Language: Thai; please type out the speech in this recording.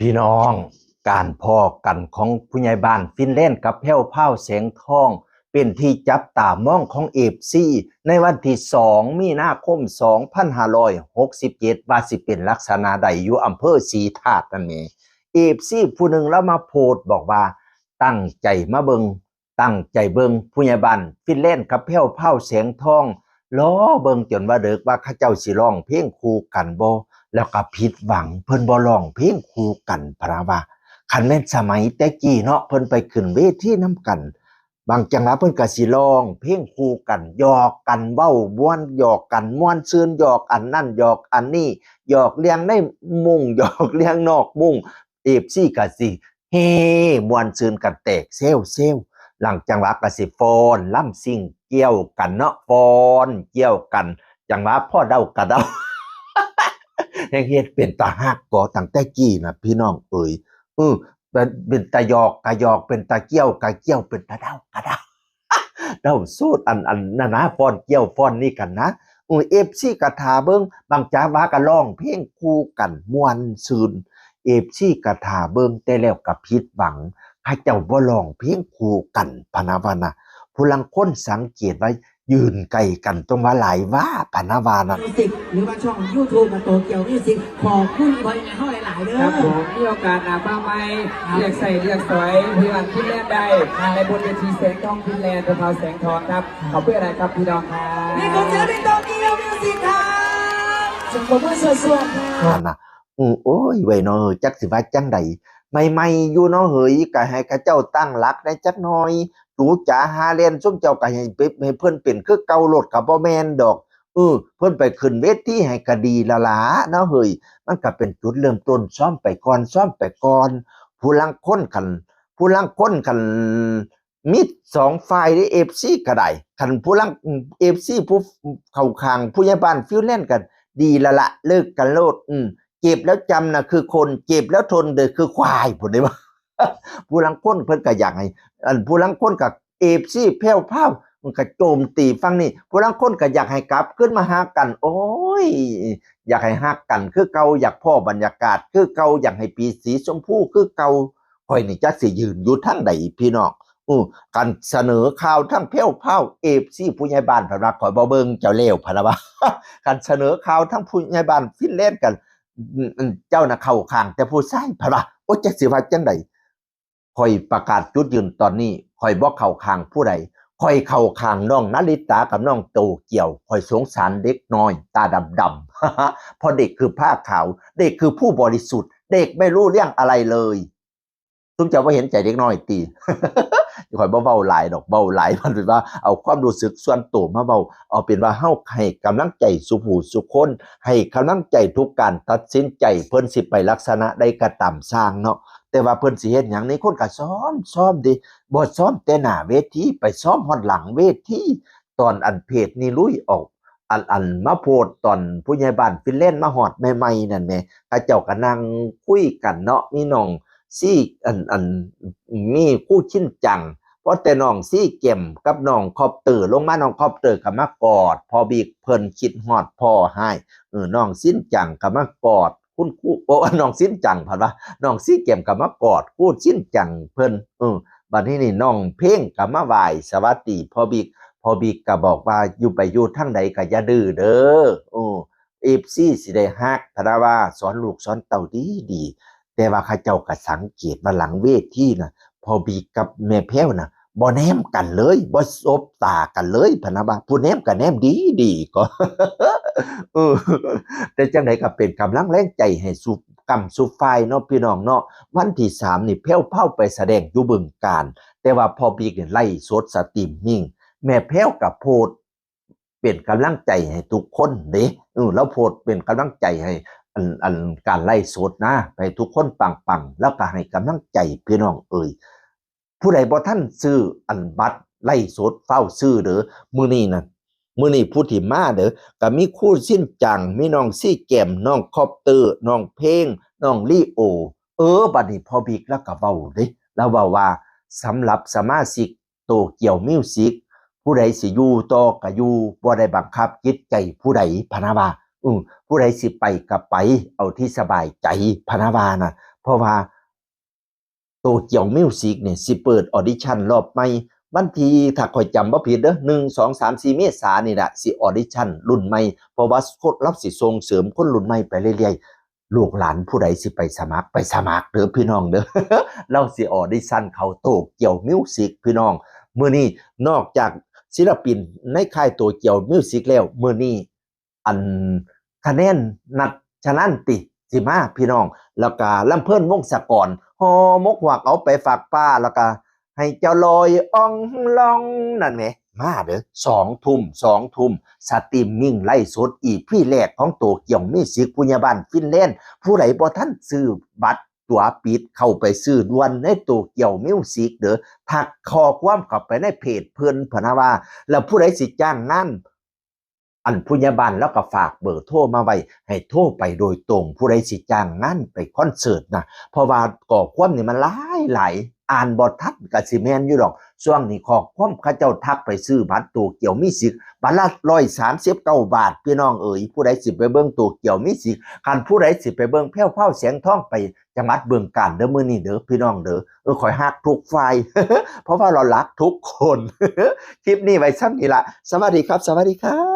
พี่น้องการพอกันของผู้ใหญ่บ้านฟินแลนด์กับแพ้วเผาแสงทอง เป็นที่จับตามองของเอฟซีในวันที่2มีนาคม 2567 ว่าสิเป็นลักษณะใดอยู่อำเภอศรีธาตุนั่นเองเอฟซีผู้หนึ่งแล้วมาโพสต์บอกว่า ตั้งใจมาเบิงตั้งใจเบิงผู้ใหญ่บ้านฟินแลนด์กับแพ้วเผาแสงทองล้อเบิงจนว่าเด็กว่าข้าเจ้าสิร้องเพลงคู่กันบ่ แล้วก็ผิดหวังเพิ่นบ่ร้องเพลงคู่กันพะนะว่าคันแม่นสมัยแต่กี้เนาะเพิ่นไปขึ้นเวทีนํกัน บางจังหวะเพิ่นก็สิร้อง เพลงคู่กันหยอกกันเว้าม่วนหยอกกันม่วนซื่นหยอกอันนั่นหยอกอันนี้หยอกเลี้ยงในมุงหยอกเลี้ยงนอกมุงเอฟซี่ก็สิเฮม่วนซื่นกันแตกเซลเซลหลังจังหวะก็สิฟอนล่ำซิ่งเกี่ยวกันเนาะฟอนเกี่ยวกัน จังหวะพ่อเดากระเดา แห่งเฮ็ดเป็นตาฮักก่อตั้งแต่กี้นะพี่น้องเอ่ยเออเป็นเป็นตาหยอกกะหยอกเป็นตาเกี้ยวกะเกี้ยวเป็นตาเดากะเดาเดาสูตรอันอันนั่นนะฟอนเกี้ยวฟอนนี่กันนะเออ FC กะทาเบิ่งบางจ้าวาก็ร้อง เพลงคู่กันมวนซื่น FC กะทาเบิ่งแต่แล้วก็ผิดหวังถ้เจ้าบ่ร้องเพลงคู่กันพนะว่านะผู้ลังคนสังเกตไว่า ยืนไกลกันตรงว่าหลายว่าพะนะว่านั่นมิวสิกหรือว่าช่อง YouTube มาโตเกียวมิวสิกขอบคุณไว้ในห้องหลายๆเด้อครับผมมีโอกาสหนาบ้าไหมเรียกใส่เรียกสวยเพื่อนฟินแลนด์ได้ในบนเวทีแสงทองฟินแลนด์พาวแสงทองครับขอบเพื่ออะไรครับพี่น้องครับนี่คือเจอในโตเกียวมิวสิกครับจังหวะว่าสวยๆครันั่บนน่ะอือโอ้ยไว้เนาะเฮ้ยจักสิว่าจังใดใหม่ๆอยู่เนาะเฮ้ยก็ให้เขาเจ้าตั้งหลักได้จักหน่อย จูจ๋าหาเลนซุมเจ้าก็ให้ให้เพิ่อนเป็นคือเกาโลดก็บ่แม่นดอกเออเพิ่อนไปขึ้นเวทีให้ก็ดีละล่ะเนาะเฮ้ยมันก็เป็นจุดเริ่มต้นซ้อมไปก่อนซ้อมไปก่อน ผู้ลังคนกัน ผู้ลังคนกันมีสองฝ่ายได้ FC ก็ได้คันผู้ลัง FC ผู้เข้าข้างผู้ใหญ่บ้านฟิวแลนกัน ดีละละเลิกกันโลดอืมเจ็บแล้วจำนะคือคนเจ็บแล้วทนเด้อคือควายผมได้ว่า ผู้ลังคนเพิ่นก็อยากให้อันผู้ลังคนกับเอฟซีแพ้วพราวมันก็โจมตีฟังนี่ผู้ลังคนก็อยากให้กลับขึ้นมาหากัน โอ้ย อยากให้ฮักกัน คือเก่าอยากพ่อบรรยากาศ คือเก่าอยากให้ปีสีชมพูคือเก่าข่อยนี่จักสิยืนอยู่ทั้งใดพี่น้องอือการเสนอข่าวทั้งแพ้วพราเอฟซีผู้ใหญ่บ้านพะนะข่อยบ่เบิงเจ้าเลวพะนะว่าการเสนอข่าวทั้งผู้ใหญ่บ้านฟินแลนด์กัน เจ้าน่ะเข้าข้างแต่ผู้ชายพะนะโอ้จักสิว่าจังได ข่อยประกาศจุดยืนตอนนี้ข่อยบ่เข้าข้างผู้ใดข่อยเข้าข้างน้องนาริตากับน้องโตเกี่ยวข่อยสงสารเด็กน้อย ตาดำๆเพราะเด็กคือผ้าขาว เด็กคือผู้บริสุทธิ์ เด็กไม่รู้เรื่องอะไรเลยทุกเจ้าว่าเห็นใจเด็กน้อยตีข่อยบ่เบาหลายดอกเบาหลายมันเป็นว่าเอาความรู้สึกส่วนตัวมาเบาเอาเป็นว่าเฮาให้กำลังใจสุผูสุคน ให้กำลังใจทุกการตัดสินใจเพิ่นสิไปลักษณะใดก็ตามสร้างเนาะ แต่ว่าเพิ่นสิเฮ็ดหยังนี่คนก็ซ้อมซ้อมดิบ่ซ้อมแต่หน้าเวทีไปซ้อมฮอดหลังเวทีตอนอันเพจนี่ลุยออกอันอันมาโพดตอนผู้ใหญ่บ้านฟินแลนด์มาฮอดใหม่ๆนั่นแหมเขาเจ้าก็นั่งคุยกันเนาะมีน้องซี่อันอันมีคู่ชิ้นจังเพราะแต่น้องซี่เก็มกับน้องคอปเตอร์ลงมาน้องคอปเตอร์ก็มากอด พอบีกเพิ่นคิดฮอดพ่อให้เออน้องสิ้นจังก็มากอด คุณครูโอ้น้องสิ้นจังผ่านว่าน้องซี่เก็มก็มากอดกูสิ้นจังเพิ่นเออบัดนี้นี่น้องเพ่งก็มาไหวสวัสดีพ่อบีกพ่อบีกก็บอกว่าอยู่ไปอยู่ทางใดก็อย่าดื้อเด้อโอ้เอฟซีสิได้ฮักพะนะว่าสอนลูกสอนเต่าดีดีแต่ว่าข้าเจ้าก็สังเกตว่าหลังเวทที่นะพอบีกับแม่แพ้วนะบ่แนมกันเลยบ่สบตากันเลยพนะว่าผู้แนมก็แนมดีดีก็ เออ แต่จังไดก็เป็นกำลังแรงใจให้สุกำสุไฟเนาะพี่น้องเนาะวันที่สามนี่แพ้วเผาไปแสดงอยู่บึงการ แต่ว่าพอบีกเนี่ยไล่สดสตรีมมิ่ง แม่แพ้วกับโพดเป็นกำลังใจให้ทุกคนเด้อแล้วโพดเป็นกำลังใจให้อันอันการไล่สดนะไปทุกคนปังปังๆแล้วก็ให้กำลังใจพี่น้องเอ่ยผู้ใดบ่ท่านซื้ออันบัตรไล่สดเฝ้าซื้อเด้อมือนี้นะ มื้อนี้ผู้ที่มาเด้อก็มีคู่สิ้นจัง มีน้องซี่แก้มน้องคอปเตอร์น้องเพลงน้องลีโอ เออบัดนี้พอบิกแล้วก็เว้าเด้แล้วว้าว่าสำหรับสมาชิกโตเกียวมิวสิกผู้ใดสิอยู่ต่อก็อยู่บ่ได้บังคับจิตใจผู้ใดพนะว่าอือผู้ใดสิไปก็ไป เอาที่สบายใจพนาวานะเพราะว่าโตเกียวมิวสิกเนี่ยสิเปิดออดิชั่นรอบใหม่ วันที่ถ้าคอยจำบ่ผิดเด้อหนึ่งสองสามสี่เมษายนนี่แหละสิออดิชั่นรุ่นใหม่เพราะว่าโคตรรับสิส่งเสริมคนรุ่นใหม่ไปเรื่อยๆลูกหลานผู้ใดสิไปสมัครไปสมัครเด้อพี่น้องเด้อเราสิออดิชั่นเขาโตเกียวมิวสิกพี่น้องเมื้อนี้นอกจากศิลปินในค่ายโตเกียวมิวสิกแล้วเมื้อนี้อันคะแนนนัดชนะติสิมาพี่น้อง แล้วก็ลำเพิ่นวงศกรฮอมกหวักเอาไปฝากป้าแล้วก็ ให้เจ้าลอยอ่องลองนั่นแหมมาเด้อสองทุ่มสองทุ่มสตรีมมิ่งไล่สดอีกพี่แรกของโตเกียวมิสิกพุญญาบานฟินแลนด์ผู้ใดบ่ท่านซื้อบัตรตัวปิดเข้าไปซื้อด่วนในโตเกียวมิวสิกเด้อทักข้อความเข้าไปในเพจเพิ่นพนะว่า แล้วผู้ใดสิจ้างงานอันผู้ใหญ่บ้านแล้วก็ฝากเบอร์โทรมาไว้ ให้โทรไปโดยตรง ผู้ใดสิจ้างงานไปคอนเสิร์ตนะเพราะว่าก่อความนี่มันหลายหลาย อ่านบททัดกับสิแมนอยู่ดอกช่วงนี้ขอความข้าเจ้าทักไปซื้อบัตรตัวเกี่ยวมีสิกบัตรละร้อยสามสิบเก้าบาท พี่น้องเอ๋ยผู้ใดสิไปเบิ้งตัวเกี่ยวมีสิกคันผู้ใดสิไปเบิ้งแพ้วเผาเสียงท่องไปจังหวัดเบืองการเด้อมือนี้เด้อพี่น้องเด้อเออขอยฮักทุกฝ่ายเพราะว่าเรารักทุกคนคลิปนี้ไว้ซ้ำนี่ละสวัสดีครับ สวัสดีครับ